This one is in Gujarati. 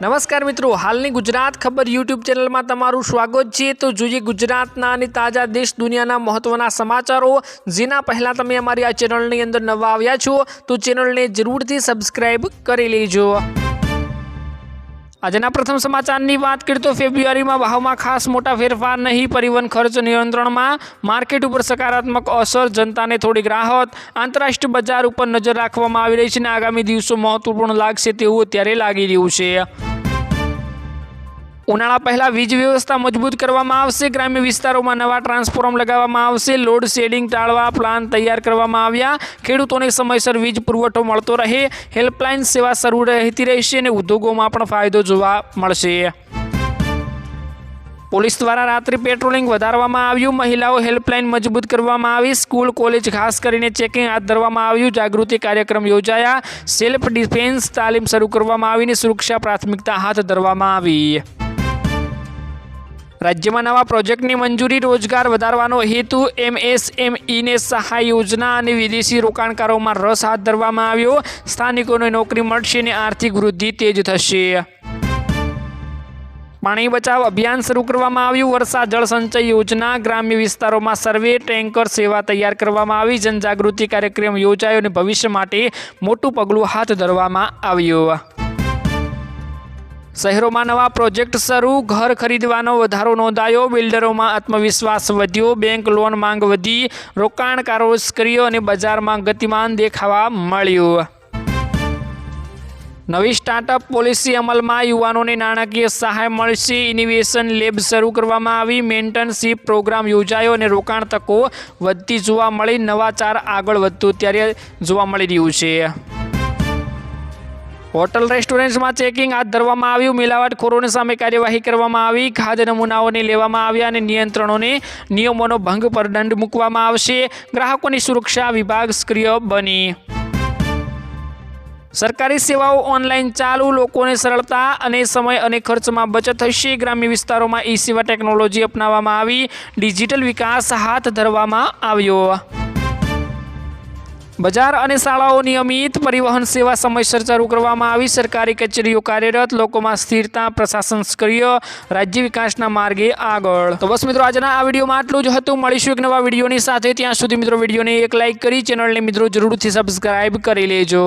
નમસ્કાર મિત્રો, હાલની ગુજરાત ખબર યુટ્યુબ ચેનલમાં તમારું સ્વાગત છે. તો જોઈએ ગુજરાતના અને તાજા દેશ દુનિયાના મહત્વના સમાચારો. જેના પહેલાં તમે અમારી આ ચેનલની અંદર નવા આવ્યા છો, તો ચેનલને જરૂરથી સબસ્ક્રાઈબ કરી લેજો. આજના પ્રથમ સમાચારની વાત કરીએ તો ફેબ્રુઆરીમાં ભાવમાં ખાસ મોટા ફેરફાર નહીં, પરિવહન ખર્ચ નિયંત્રણમાં માર્કેટ ઉપર સકારાત્મક અસર, જનતાને થોડીક રાહત, આંતરરાષ્ટ્રીય બજાર ઉપર નજર રાખવામાં આવી રહી છે અને આગામી દિવસો મહત્વપૂર્ણ લાગશે તેવું અત્યારે લાગી રહ્યું છે. ઉનાળા પહેલા વીજ વ્યવસ્થા મજબૂત કરવામાં આવશે. ગ્રામ્ય વિસ્તારોમાં નવા ટ્રાન્સફોર્મ લગાવવામાં આવશે. લોડ શેડિંગ ટાળવા પ્લાન તૈયાર કરવામાં આવ્યા. ખેડૂતોને સમયસર વીજ પુરવઠો મળતો રહે. હેલ્પલાઇન સેવા શરૂ રહેતી રહેશે અને ઉદ્યોગોમાં પણ ફાયદો જોવા મળશે. પોલીસ દ્વારા રાત્રિ પેટ્રોલિંગ વધારવામાં આવ્યું. મહિલાઓ હેલ્પલાઇન મજબૂત કરવામાં આવી. સ્કૂલ, કોલેજ, ખાસ કરીને ચેકિંગ હાથ ધરવામાં આવ્યું. જાગૃતિ કાર્યક્રમ યોજાયા. સેલ્ફ ડિફેન્સ તાલીમ શરૂ કરવામાં આવીને સુરક્ષા પ્રાથમિકતા હાથ ધરવામાં આવી. રાજ્યમાં નવા પ્રોજેક્ટની મંજૂરી રોજગાર વધારવાનો હેતુ એમએસએમઈને સહાય યોજના અને વિદેશી રોકાણકારોમાં રસ હાથ ધરવામાં આવ્યો. સ્થાનિકોને નોકરી મળશે અને આર્થિક વૃદ્ધિ તેજ થશે. પાણી બચાવ અભિયાન શરૂ કરવામાં આવ્યું. વર્ષા જળ સંચય યોજના, ગ્રામ્ય વિસ્તારોમાં સર્વે, ટેન્કર સેવા તૈયાર કરવામાં આવી. જનજાગૃતિ કાર્યક્રમ યોજાયો અને ભવિષ્ય માટે મોટું પગલું હાથ ધરવામાં આવ્યું. શહેરોમાં નવા પ્રોજેક્ટ શરૂ, ઘર ખરીદવાનો વધારો નોંધાયો, બિલ્ડરોમાં આત્મવિશ્વાસ વધ્યો, બેંક લોન માંગ વધી રોકાણકારો સક્રિય અને બજારમાં ગતિમાન દેખાવા મળ્યું. નવી સ્ટાર્ટઅપ પોલિસી અમલમાં યુવાનોને નાણાકીય સહાય મળશે. ઇનોવેશન લેબ શરૂ કરવામાં આવી. મેન્ટનશીપ પ્રોગ્રામ યોજાયો અને રોકાણ તકો વધતી જોવા મળી. નવાચાર આગળ વધતું ત્યારે જોવા મળી રહ્યું છે. હોટલ રેસ્ટોરન્ટ્સમાં ચેકિંગ હાથ ધરવામાં આવ્યું. મિલાવટખોરોની સામે કાર્યવાહી કરવામાં આવી. ખાદ્ય નમૂનાઓને લેવામાં આવ્યા અને નિયંત્રણોને નિયમોનો ભંગ પર દંડ મૂકવામાં આવશે. ગ્રાહકોની સુરક્ષા વિભાગ સક્રિય બની. સરકારી સેવાઓ ઓનલાઈન ચાલુ. લોકોને સરળતા અને સમય અને ખર્ચમાં બચત થશે. ગ્રામ્ય વિસ્તારોમાં ઈ સેવા ટેકનોલોજી અપનાવવામાં આવી. ડિજિટલ વિકાસ હાથ ધરવામાં આવ્યો. બજાર અને શાળાઓ નિયમિત પરિવહન સેવા સમયસર શરૂ કરવામાં આવી. સરકારી કચેરીઓ કાર્યરત, લોકોમાં સ્થિરતા, પ્રશાસન સક્રિય, રાજ્ય વિકાસના માર્ગે આગળ. તો બસ મિત્રો, આજના આ વિડીયોમાં આટલું જ હતું. મળીશું એક નવા વિડીયોની સાથે. ત્યાં સુધી મિત્રો, વિડીયોને એક લાઇક કરી, ચેનલને મિત્રો જરૂરથી સબસ્ક્રાઇબ કરી લેજો.